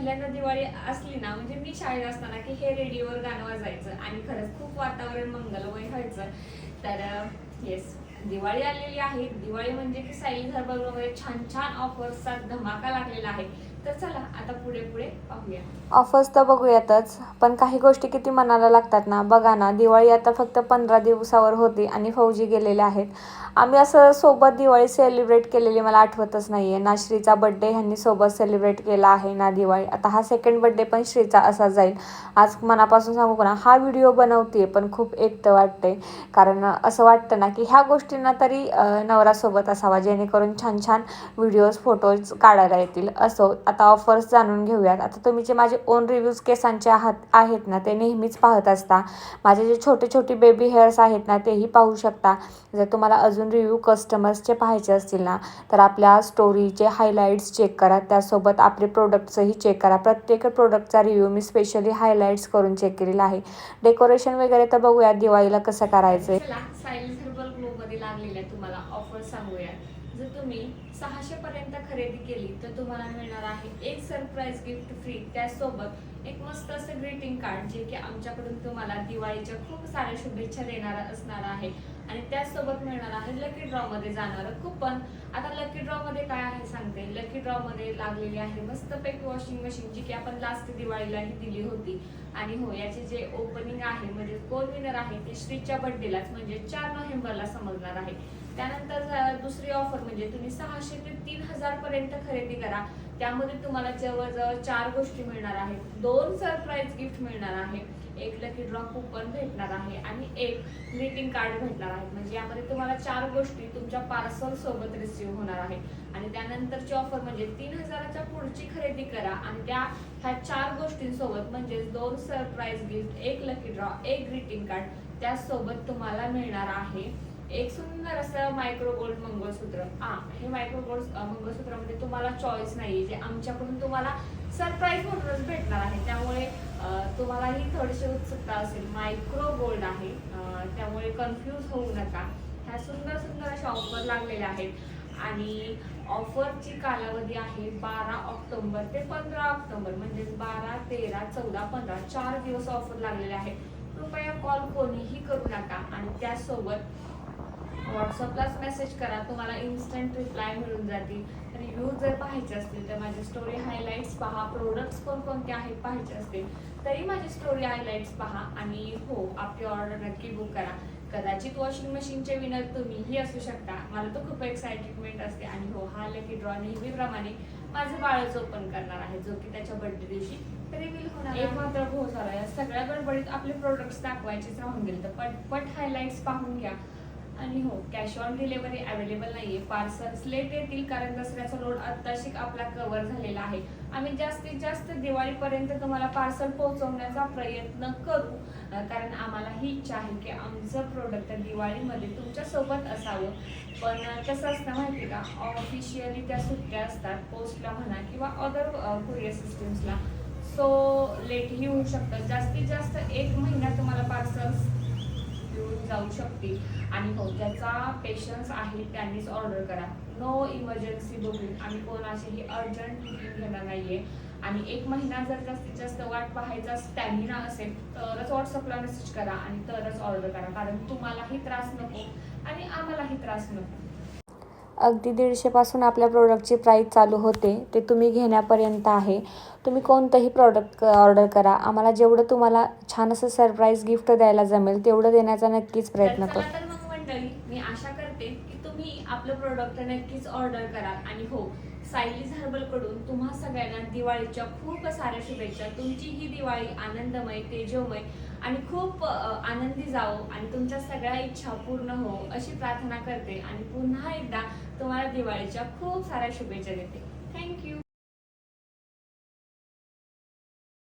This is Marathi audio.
पहिल्यांदा दिवाळी असली ना म्हणजे मी शाळेत असताना की हे रेडिओवर गाणं वाजायचं आणि खरंच खूप वातावरण मंगलमय व्हायचं. तर येस दिवाळी आलेली आहे. दिवाळी म्हणजे की साईल वगैरे छान छान ऑफर्सचा धमाका लागलेला आहे. तर चला आता पुढे पुढे पाहूया. ऑफर्स तर बघूयातच पण काही गोष्टी किती मनाला लागतात ना बघा ना दिवाळी आता फक्त पंधरा दिवसावर होती आणि फौजी गेलेले आहेत. आम्ही असं सोबत दिवाळी सेलिब्रेट केलेली मला आठवतच नाही आहे ना श्रीचा बड्डे ह्यांनी सोबत सेलिब्रेट केला आहे ना दिवाळी. आता हा सेकंड बड्डे पण श्रीचा असा जाईल. आज मनापासून सांगू का ना हा व्हिडिओ बनवते पण खूप एकटं वाटते कारण असं वाटतं ना की ह्या गोष्टींना तरी नवरासोबत असावा जेणेकरून छान छान व्हिडिओज फोटोज काढायला येतील. असो आता ऑफर्स जाणून घेऊयात. आता तुम्ही जे माझे ओन रिव्ह्यूज केसांचे आहात आहेत ना ते नेहमीच पाहत असता. माझे जे छोटे छोटे बेबी हेअर्स आहेत ना तेही पाहू शकता. जर तुम्हाला अजून रिव्ह्यू कस्टमर्सचे पाहायचे असतील ना तर आपल्या स्टोरीचे हायलाईट्स चेक करा. त्यासोबत आपले प्रोडक्ट्सही चेक करा. प्रत्येक प्रोडक्टचा रिव्ह्यू मी स्पेशली हायलाईट्स करून चेक केलेला आहे. डेकोरेशन वगैरे तर बघूया दिवाळीला कसं करायचं आहे लागलेल्या तुम्हाला ऑफर सांगूया. जर तुम्ही सहाशे पर्यंत खरेदी केली तर तुम्हाला मिळणार आहे एक सरप्राईज गिफ्ट फ्री त्यासोबत एक मस्त असं ग्रीटिंग कार्ड जे की आमच्याकडून तुम्हाला दिवाळीच्या खूप साऱ्या शुभेच्छा देणार असणार आहे. आणि त्याचसोबत मिळणार आहे लकी ड्रॉमध्ये जाणारं कुपन आता लकी ड्रॉमध्ये काय आहे सांगते. लकी ड्रॉमध्ये लागलेली आहे मस्तपैकी वॉशिंग मशीन जी की आपण लास्ट दिवाळीलाही दिली होती. आणि हो याचे जे ओपनिंग आहे म्हणजे कोण विनर आहे ते श्रीच्या बर्थडेलाच म्हणजे चार नोव्हेंबरला समजणार आहे. त्यानंतर झा- दुसरी ऑफर म्हणजे तुम्ही सहाशे ते तीन हजार पर्यंत खरेदी करा. त्यामध्ये तुम्हाला जवळजवळ चार गोष्टी मिळणार आहेत. दोन सरप्राईज गिफ्ट मिळणार आहे एक लकी ड्रॉ कुपन भेटणार आहे आणि एक ग्रीटिंग कार्ड भेटणार आहे. म्हणजे यामध्ये तुम्हाला चार गोष्टी तुमच्या पार्सल सोबत रिसिव्ह होणार आहे आणि त्यानंतरची ऑफर म्हणजे तीन हजाराच्या पुढची खरेदी करा आणि त्या ह्या चार गोष्टींसोबत म्हणजेच दोन सरप्राईज गिफ्ट एक लकी ड्रॉ एक ग्रीटिंग कार्ड त्यासोबत तुम्हाला मिळणार आहे. एक सुंदर असं मायक्रो गोल्ड मंगळसूत्र. हा हे मायक्रो गोल्ड मंगळसूत्रामध्ये तुम्हाला चॉईस नाही जे आमच्याकडून तुम्हाला सरप्राईज म्हणूनच भेटणार आहे. त्यामुळे तुम्हाला ही थोडीशी उत्सुकता असेल. मायक्रो गोल्ड आहे त्यामुळे कन्फ्यूज होऊ नका. ह्या सुंदर सुंदर अशा ऑफर लागलेल्या आहेत. आणि ऑफरची कालावधी आहे बारा ऑक्टोंबर ते पंधरा ऑक्टोंबर. म्हणजेच बारा तेरा चौदा पंधरा चार दिवस ऑफर लागलेले आहे कृपया कॉल कोणीही करू नका. आणि त्यासोबत व्हॉट्सअपलाच मेसेज करा तुम्हाला इन्स्टंट रिप्लाय मिळून जातील. रिव्ह्यू जर पाहायचे असतील तर माझी स्टोरी हायलाईट्स पहा. प्रोडक्ट्स कोणकोणते आहेत पाहायचे असतील तरी माझी स्टोरी हायलाईट्स पहा. आणि हो आपली ऑर्डर नक्की बुक करा. कदाचित वॉशिंग मशीनचे विनर तुम्हीही असू शकता. मला तर खूप एक्साइटमेंट असते. आणि हो हा लकी ड्रॉ नेहमीप्रमाणे माझं बाळच ओपन करणार आहे जो की त्याच्या बर्थडे दिवशी रिव्हील होणार एक मात्र हो झाला या सगळ्या गडबडीत आपले प्रोडक्ट्स दाखवायचेच राहून गेले. तर पटपट हायलाईट्स पाहून घ्या. आणि हो कॅश ऑन डिलिव्हरी अवेलेबल नाहीये. पार्सल्स लेट येतील कारण दसऱ्याचा लोड आत्ताशिक आपला कव्हर झालेला आहे. आम्ही जास्तीत जास्त दिवाळीपर्यंत तुम्हाला पार्सल पोहोचवण्याचा प्रयत्न करू. कारण आम्हाला ही इच्छा आहे की आमचं प्रोडक्ट दिवाळीमध्ये तुमच्यासोबत असावं. पण कसं असतं माहिती का? ऑफिशियली त्या सुट्ट्या असतात पोस्टला म्हणा किंवा अदर कुरिअर सिस्टम्सला सो लेटही होऊ शकतं जास्तीत जास्त एक महिना तुम्हाला पार्सल्स घेऊन जाऊ शकतील आणि हो ज्याचा पेशन्स आहे त्यांनीच ऑर्डर करा. नो इमर्जन्सी बघून आम्ही कोणाचीही अर्जंट बुकिंग घेणार नाहीये. आणि एक महिना जर जास्तीत जास्त वाट पाहायचा स्टॅमिना असेल तरच व्हॉट्सअपला मेसेज करा आणि तरच ऑर्डर करा. कारण तुम्हालाही त्रास नको आणि आम्हालाही त्रास नको. अगदी दीडशेपासून आपल्या प्रोडक्टची प्राईस चालू होते ते तुम्ही घेण्यापर्यंत आहे. तुम्ही कोणतंही प्रॉडक्ट ऑर्डर करा. आम्हाला जेवढं तुम्हाला छान असं सरप्राईज गिफ्ट द्यायला जमेल तेवढं देण्याचा नक्कीच प्रयत्न तर करू. चला तर मग मंडळी मी आशा करते की तुम्ही आपलं प्रोडक्ट नक्कीच ऑर्डर कराल. आणि हो सायलीज हर्बलकडून तुम्हा सगळ्यांना दिवाळीच्या खूप साऱ्या शुभेच्छा. तुमची ही दिवाळी आनंदमय तेजोमय आणि खूप आनंदी जावो आणि तुमच्या सगळ्या इच्छा पूर्ण हो अशी प्रार्थना करते आणि पुन्हा एकदा तुम्हाला दिवाळीच्या खूप साऱ्या शुभेच्छा देते. थँक्यू